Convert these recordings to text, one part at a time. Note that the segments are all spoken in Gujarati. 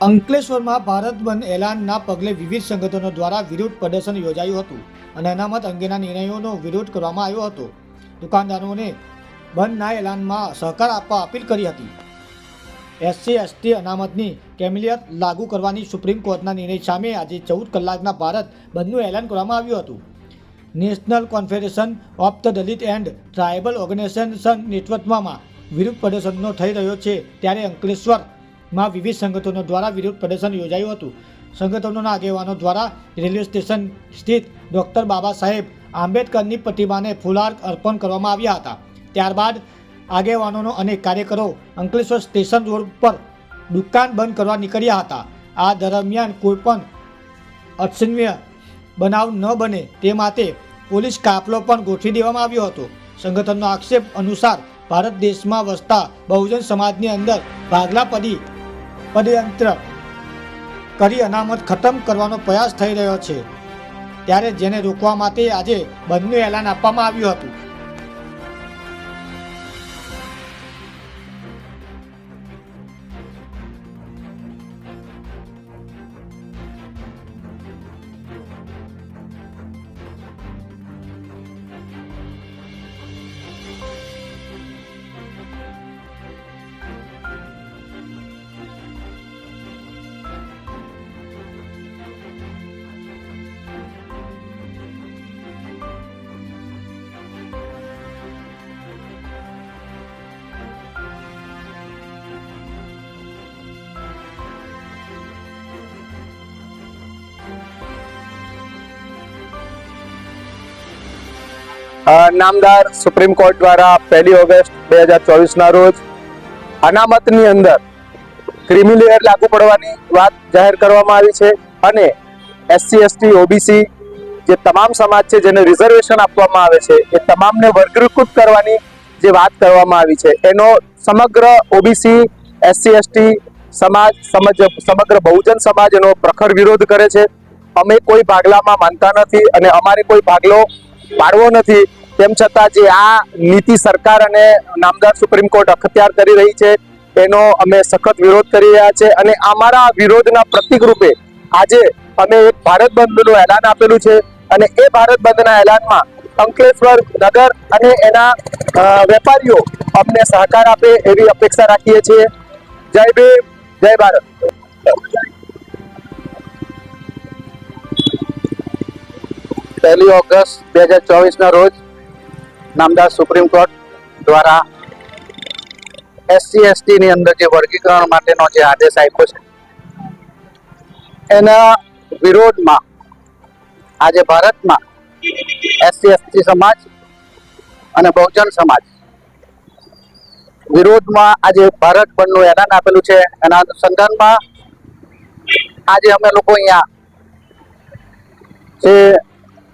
અંકલેશ્વરમાં ભારત બંધ એલાનના પગલે વિવિધ સંગઠનો દ્વારા વિરોધ પ્રદર્શન યોજાયું હતું અને અનામત અંગેના નિર્ણયોનો વિરોધ કરવામાં આવ્યો હતો. દુકાનદારોને બંધના એલાનમાં સહકાર આપવા અપીલ કરી હતી. એસસી, એસટી અનામતની કેમિલિયત લાગુ કરવાની સુપ્રીમ કોર્ટના નિર્ણય સામે આજે ચૌદ કલાકના ભારત બંધનું એલાન કરવામાં આવ્યું હતું. National confederation of the Dalit and tribal organisation નેટવર્કમાં વિરોધ પ્રદર્શનનો થઈ રહ્યો છે ત્યારે અંકલેશ્વરમાં વિવિધ સંગઠનો દ્વારા વિરોધ પ્રદર્શન યોજાયું હતું. સંગઠનોના આગેવાનો દ્વારા રેલવે સ્ટેશન સ્થિત ડૉક્ટર બાબા સાહેબ આંબેડકરની પ્રતિમાને ફુલાર અર્પણ કરવામાં આવ્યા હતા. ત્યારબાદ આગેવાનોનો અને કાર્યકરો અંકલેશ્વર સ્ટેશન રોડ પર દુકાન બંધ કરવા નીકળ્યા હતા. આ દરમિયાન કોઈપણ અક્ષન્વય બનાવ ન બને તે માટે પોલીસ કાફલો પણ ગોઠવી દેવામાં આવ્યો હતો. સંગઠનનો આક્ષેપ અનુસાર ભારત દેશમાં વસતા બહુજન સમાજની અંદર ભાગલા પડી પદયંત્ર કરી અનામત ખતમ કરવાનો પ્રયાસ થઈ રહ્યો છે. ત્યારે જેને રોકવા માટે આજે બંને એલાન આપવામાં આવ્યું હતું. નામદાર સુપ્રીમ કોર્ટ દ્વારા પહેલી ઓગસ્ટ બે હજાર ચોવીસના રોજ અનામતની અંદર ક્રિમિલેયર લાગુ પડવાની વાત જાહેર કરવામાં આવી છે અને એસસી, એસટી, ઓબીસી જે તમામ સમાજ છે જેને રિઝર્વેશન આપવામાં આવે છે, એ તમામને વર્ગીકૃત કરવાની જે વાત કરવામાં આવી છે, એનો સમગ્ર ઓબીસી, એસસી, એસટી સમાજ, સમજ, સમગ્ર બહુજન સમાજ એનો પ્રખર વિરોધ કરે છે. અમે કોઈ ભાગલામાં માનતા નથી અને અમારે કોઈ ભાગલો પાડવો નથી. તેમ છતાં જે આ નીતિ સરકાર અને નામદાર સુપ્રીમ કોર્ટ અખત્યાર કરી રહી છે, એનો અમે સખત વિરોધ કરી રહ્યા છે અને અમારા વિરોધના પ્રતિક રૂપે આજે અમે એક ભારત બંધનું એલાન આપેલું છે અને એ ભારત બંધના એલાનમાં અંકલેશ્વર નગર અને એના વેપારીઓ અમને સહકાર આપે એવી અપેક્ષા રાખીએ છીએ. જય ભીમ, જય ભારત. પહેલી ઓગસ્ટ બે હજાર ચોવીસના રોજ નામદાર સુપ્રીમ કોર્ટ દ્વારા એસસી, એસટીની અંદર જે વર્ગીકરણ માટેનો જે આદેશ આપ્યો છે, એના વિરોધમાં આજે ભારતમાં એસસી, એસટી સમાજ અને બહુજન સમાજ વિરોધમાં આજે ભારત બંધનું એલાન આપેલું છે. એના અનુસંધાનમાં આજે અમે લોકો અહીંયા જે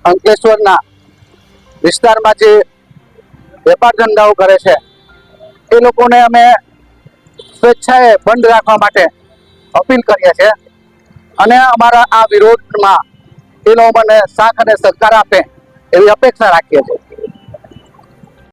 અંકલેશ્વરના વિસ્તારમાં જે વેપાર ધંધાઓ કરે છે, એ લોકોને અમે સ્વેચ્છાએ બંધ રાખવા માટે અપીલ કરીએ છીએ. અને અમારા આ વિરોધમાં એ મને સાથ અને સહકાર આપે એવી અપેક્ષા રાખીએ છીએ.